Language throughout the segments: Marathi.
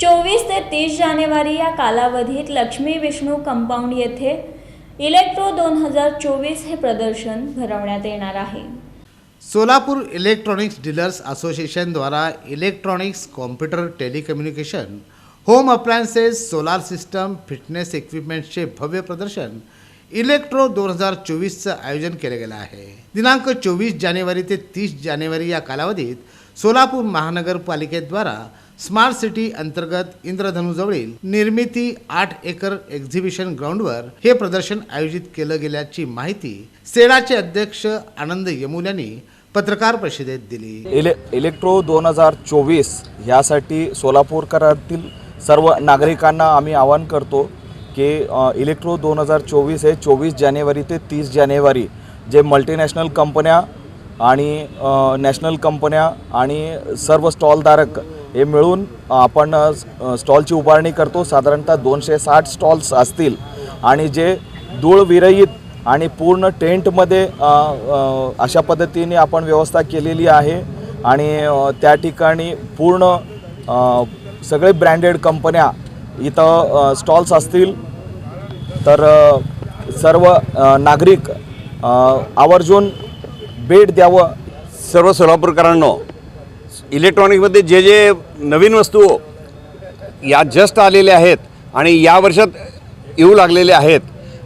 चोवीस ते तीस जानेवारी या कालावधीत लक्ष्मी विष्णू कंपाऊंड येथे इलेक्ट्रो दोन हजार चोवीस हे प्रदर्शन भरवण्यात येणार आहे. Solapur electronics dealers असोसिएशनद्वारा electronics computer telecommunication home appliances solar system fitness इक्विपमेंट्सचे भव्य प्रदर्शन इलेक्ट्रो दोन हजार चोवीसचं आयोजन केलं गेलं आहे. दिनांक चोवीस जानेवारी ते तीस जानेवारी या कालावधीत सोलापूर महानगरपालिकेद्वारा स्मार्ट सिटी अंतर्गत इंद्रधनुजवळील निर्मिती आठ एकर एक्झिबिशन ग्राउंडवर हे प्रदर्शन आयोजित केलं गेल्याची माहिती सेडाचे अध्यक्ष आनंद यमुल यांनी पत्रकार परिषदेत दिली. इले इलेक्ट्रो दोन हजार चोवीस ह्यासाठी सोलापूरकरातील सर्व नागरिकांना आम्ही आवाहन करतो की इलेक्ट्रो दोन हजार चोवीस हे चोवीस जानेवारी ते तीस जानेवारी जे मल्टीनॅशनल कंपन्या आणि नॅशनल कंपन्या आणि सर्व स्टॉलधारक हे मिळून आपण स्टॉलची उभारणी करतो. साधारणतः दोनशे साठ स्टॉल्स असतील. आणि जे धूळविरहित आणि पूर्ण टेंटमध्ये अशा पद्धतीने आपण व्यवस्था केलेली आहे. आणि त्या ठिकाणी पूर्ण सगळे ब्रँडेड कंपन्या इथं स्टॉल्स असतील. तर सर्व नागरिक आवर्जून भेट द्यावं. सर्व सोलापूरकरांनो इलेक्ट्रॉनिकमध्ये जे जे नवीन वस्तू या जस्ट आलेल्या आहेत आणि या वर्षात येऊ लागलेल्या आहेत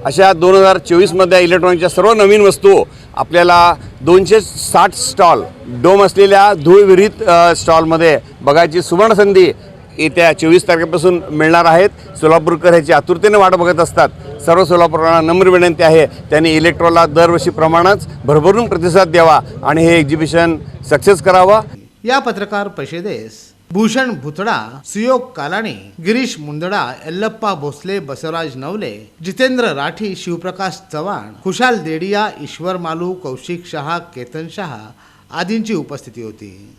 अशा दोन हजार चोवीसमध्ये इलेक्ट्रॉनिकच्या सर्व नवीन वस्तू आपल्याला दोनशे साठ स्टॉल डोम असलेल्या धूळविरहित स्टॉलमध्ये बघायची सुवर्णसंधी येत्या चोवीस तारखेपासून मिळणार आहेत. सोलापूरकर ह्याची आतुरतेने वाट बघत असतात. सर्व सोलापूरकरांना नम्र विनंती आहे त्यांनी इलेक्ट्रोला दरवर्षीप्रमाणेच भरभरून प्रतिसाद द्यावा आणि हे एक्झिबिशन सक्सेस करावं. या पत्रकार परिषदेस भूषण भुतडा सुयोग कालाणी गिरीश मुंदडा यल्लप्पा भोसले बसवराज नवले जितेंद्र राठी शिवप्रकाश चव्हाण खुशाल देडिया ईश्वर मालू कौशिक शहा केतन शहा आदींची उपस्थिती होती.